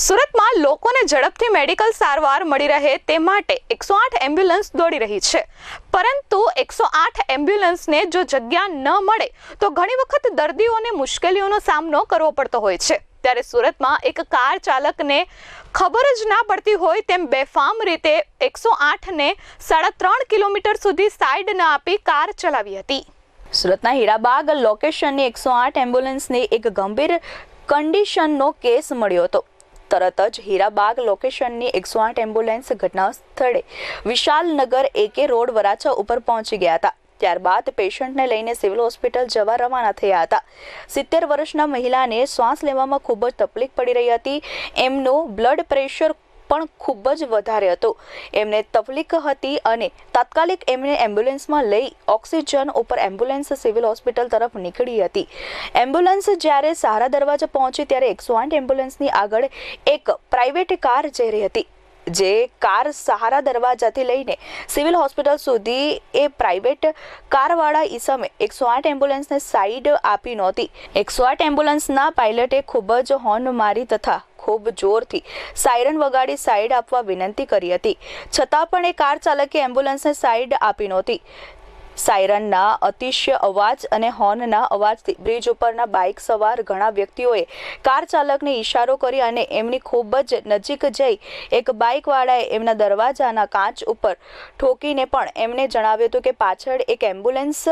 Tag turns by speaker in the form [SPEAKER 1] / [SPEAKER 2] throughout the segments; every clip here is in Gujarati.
[SPEAKER 1] સુરતમાં લોકોને ઝડપથી મેડિકલ સારવાર મળી રહે તે માટે એકસો આઠ એમ્બ્યુલન્સ દોડી રહી છે. પરંતુ એકસો આઠ એમ્બ્યુલન્સને જો જગ્યા ન મળે, તો ઘણી વખત દર્દીઓને મુશ્કેલીઓનો સામનો કરવો પડતો હોય છે. ત્યારે સુરતમાં એક કાર ચાલકને ખબર જ ના પડતી હોય તેમ બેફામ રીતે એકસો આઠને સાડા ત્રણ કિલોમીટર સુધી સાઈડ ન આપી કાર ચલાવી હતી. સુરતના હીરાબાગ લોકેશનની એકસો આઠ એમ્બ્યુલન્સને એક ગંભીર કન્ડિશનનો કેસ મળ્યો હતો. તરત જ હીરાબાગ લોકેશનની એકસો આઠ એમ્બ્યુલન્સ ઘટના સ્થળે વિશાલનગર એકે રોડ વરાછા ઉપર પહોંચી ગયા હતા. ત્યારબાદ પેશન્ટને લઈને સિવિલ હોસ્પિટલ જવા રવાના થયા હતા. સિત્તેર વર્ષના મહિલાને શ્વાસ લેવામાં ખૂબ જ તકલીફ પડી રહી હતી. એમનું બ્લડ પ્રેશર પણ ખૂબ જ વધારે હતો. એમને તકલીફ હતી અને તાત્કાલિક એમને એમ્બ્યુલન્સમાં લઈ ઓક્સિજન ઉપર એમ્બ્યુલન્સ સિવિલ હોસ્પિટલ તરફ નીકળી હતી. એમ્બ્યુલન્સ જ્યારે સારા દરવાજા પહોંચી ત્યારે એકસો આઠ એમ્બ્યુલન્સની આગળ એક પ્રાઇવેટ કાર જઈ રહી હતી. જે કાર સહારા દરવાજાથી લઈને સિવિલ હોસ્પિટલ સુધી એ પ્રાઇવેટ કારવાળા ઈસમે એકસો આઠ એમ્બ્યુલન્સને સાઈડ આપી નહોતી. એકસો આઠ એમ્બ્યુલન્સના પાયલટે ખૂબ જ હોર્ન મારી તથા ખૂબ જોરથી સાયરન વગાડી સાઈડ આપવા વિનંતી કરી હતી. છતાં પણ એ કાર ચાલકે એમ્બ્યુલન્સને સાઈડ આપી નહોતી. સાયરનના અતિશય અવાજ અને હોર્નના અવાજથી બ્રિજ ઉપરના બાઇક સવાર ઘણા વ્યક્તિઓએ કાર ચાલકને ઇશારો કરી અને એમની ખૂબ જ નજીક જઈ એક બાઇકવાળાએ એમના દરવાજાના કાચ ઉપર ઠોકીને પણ એમને જણાવ્યું હતું કે પાછળ એક એમ્બ્યુલન્સ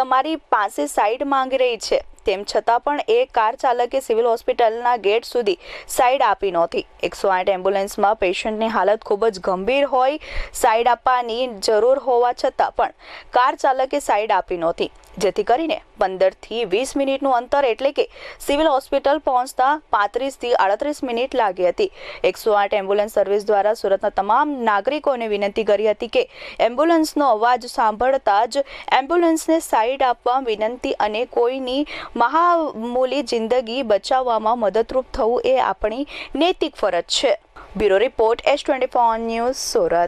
[SPEAKER 1] તમારી પાસે સાઈડ માંગી રહી છે. તેમ છતાં પણ એ કાર ચાલકે સિવિલ હોસ્પિટલના ગેટ સુધી સાઈડ આપી નહોતી. એકસો આઠ એમ્બ્યુલન્સમાં પેશન્ટની હાલત ખૂબ જ ગંભીર હોય સાઈડ આપવાની જરૂર હોવા છતાં પણ કાર ચાલકે સાઈડ આપી નહોતી. જેથી કરીને પંદરથી વીસ મિનિટનું અંતર એટલે કે સિવિલ હોસ્પિટલ પહોંચતા પાંત્રીસથી આડત્રીસ મિનિટ લાગી હતી. એકસો આઠ એમ્બ્યુલન્સ સર્વિસ દ્વારા સુરતના તમામ નાગરિકોને વિનંતી કરી હતી કે એમ્બ્યુલન્સનો અવાજ સાંભળતા જ એમ્બ્યુલન્સને સાઈડ આપવા વિનંતી અને કોઈની મહામૂલી જિંદગી બચાવવામાં મદદરૂપ થવું એ આપણી નૈતિક ફરજ છે. Bureau report S twenty four news Surat.